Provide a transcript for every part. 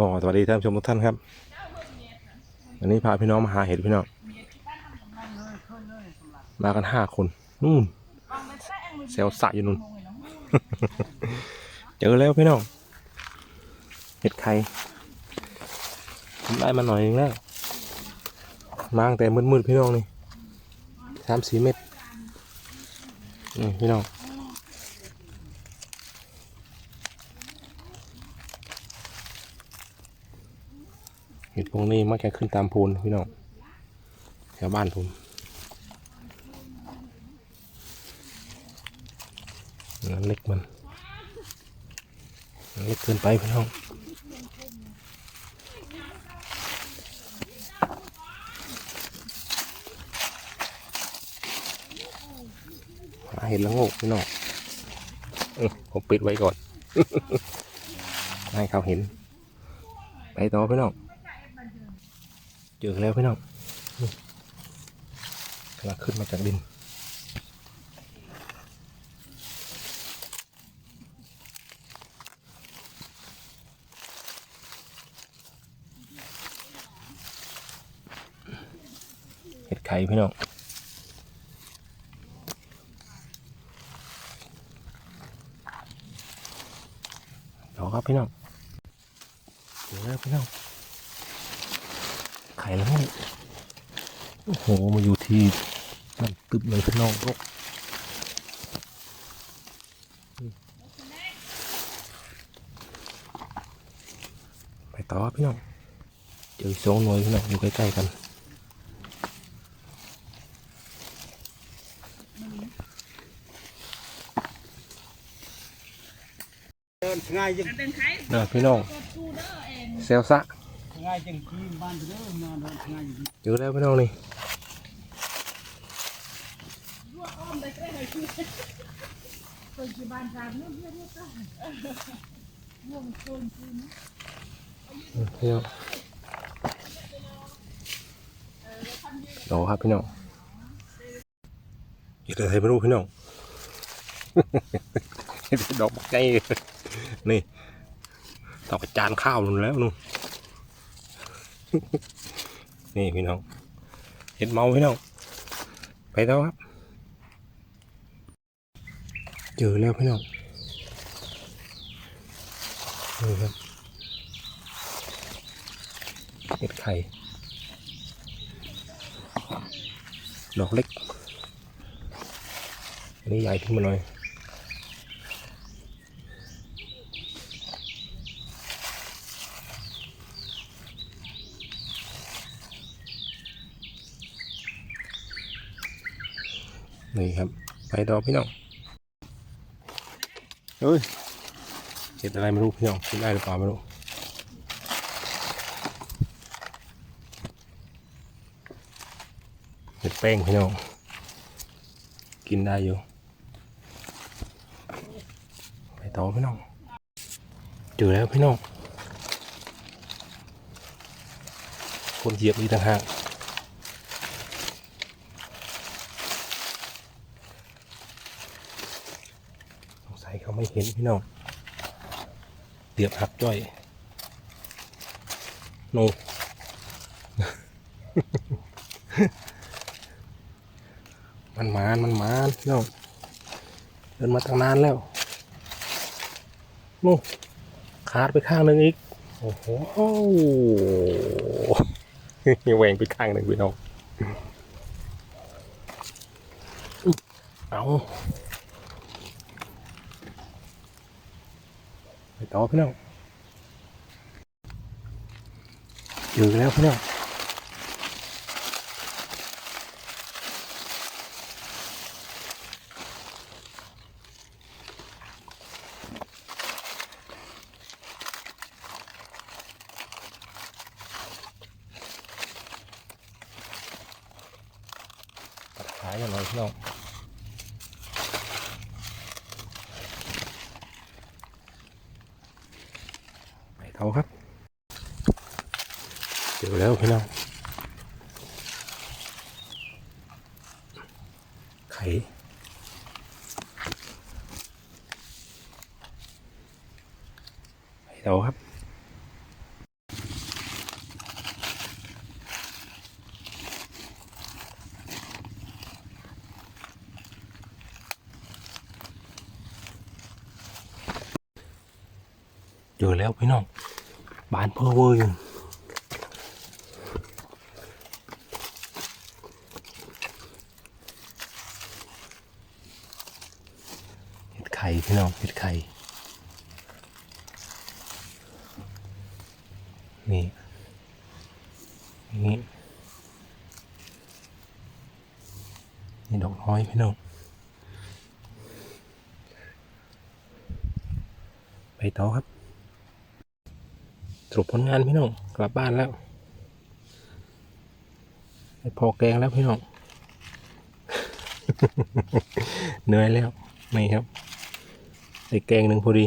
ก็สวัสดีท่านผู้ชมทุกท่านครับวันนี้พาพี่น้องมาหาเห็ดพี่น้องมากันห้าคนนู่นเซลสะอยู่นู่นเจอแล้วพี่น้องเห็ดไข่ผมได้มาหน่อยนึงแล้วมาตั้งแต่มืดๆพี่น้องนี่สามสี่เม็ดนี่พี่น้อง เห็ดพวกนี้มักจะขึ้นตามโพนพี่น้องแถวบ้านผมนั่นเล็กมันเล็กเกินไปพี่น้องหาเห็ดละโงกพี่น้องผมปิดไว้ก่อน ให้เขาเห็น ไปต่อพี่น้อง เจอแล้วพี่น้องกำลังขึ้นมาจากดิน เห็ดไข่พี่น้องรอครับพี่น้องเจอแล้วพี่น้อง ไข่แล้วนี่โอ้โหมาอยู่ที่นั่นตึบเลยพี่น้องโอ้ไปต่อพี่น้องเจออีกสองหน่วยพี่น้องอยู่ใกล้ๆกันเดินง่ายจังนะพี่น้องเซลซะ ง่ายจังที่บ้านเด้อมาเดินง่ายจังเจอแล้วพี่น้องนี่พี่น้องรอครับพี่น้องอีกอะไรไม่รู้พี่น้องดอกบักไงนี่ดอกจานข้าวนู่นแล้วนู่น นี่พี่น้องเห็ดเมาพี่น้อง ไปแล้วครับ เจอแล้วพี่น้องนี่ครับเห็ดไข่ ดอกเล็ก อันนี้ใหญ่ขึ้นมาหน่อย นี่ครับ ไปดอกพี่น้องเฮ้ยเห็ดอะไรไม่รู้พี่น้องกินได้หรือเปล่าไม่รู้เห็ดแป้งพี่น้องกินได้อยู่ไปต่อพี่น้องเจอแล้วพี่น้องคนเหยียบอีกต่างหาก สงสัยเขาไม่เห็นพี่น้องเดียบหักจ้อยโนมันมานมันมานพี่น้องเดินมาตั้งนานแล้วนู่นขาดไปข้างหนึ่งอีก โอ้โหแหวงไปข้างหนึ่งพี่น้องเอาไป ต่อพี่น้องเจอแล้วพี่น้องตัดขายกันหน่อยพี่น้อง เอาครับเจอแล้วพี่น้องไข่เดาครับเจอแล้วพี่น้อง บานเพอเวอร์อยู่เห็ดไข่พี่น้องเห็ดไข่ นี่ นี่ นี่ดอกน้อยพี่น้องไปต่อครับ รุปผลงานพี่น้องกลับบ้านแล้วพอแกงแล้วพี่น้องเหนื่อยแล้วนี่ครับได้แกงหนึ่งพอดี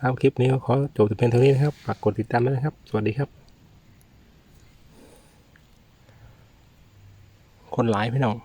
ครับคลิปนี้ก็ขอจบแต่เพียงเท่านี้นะครับฝากกดติดตามด้วยนะครับ สวัสดีครับ คนหลายพี่น้อง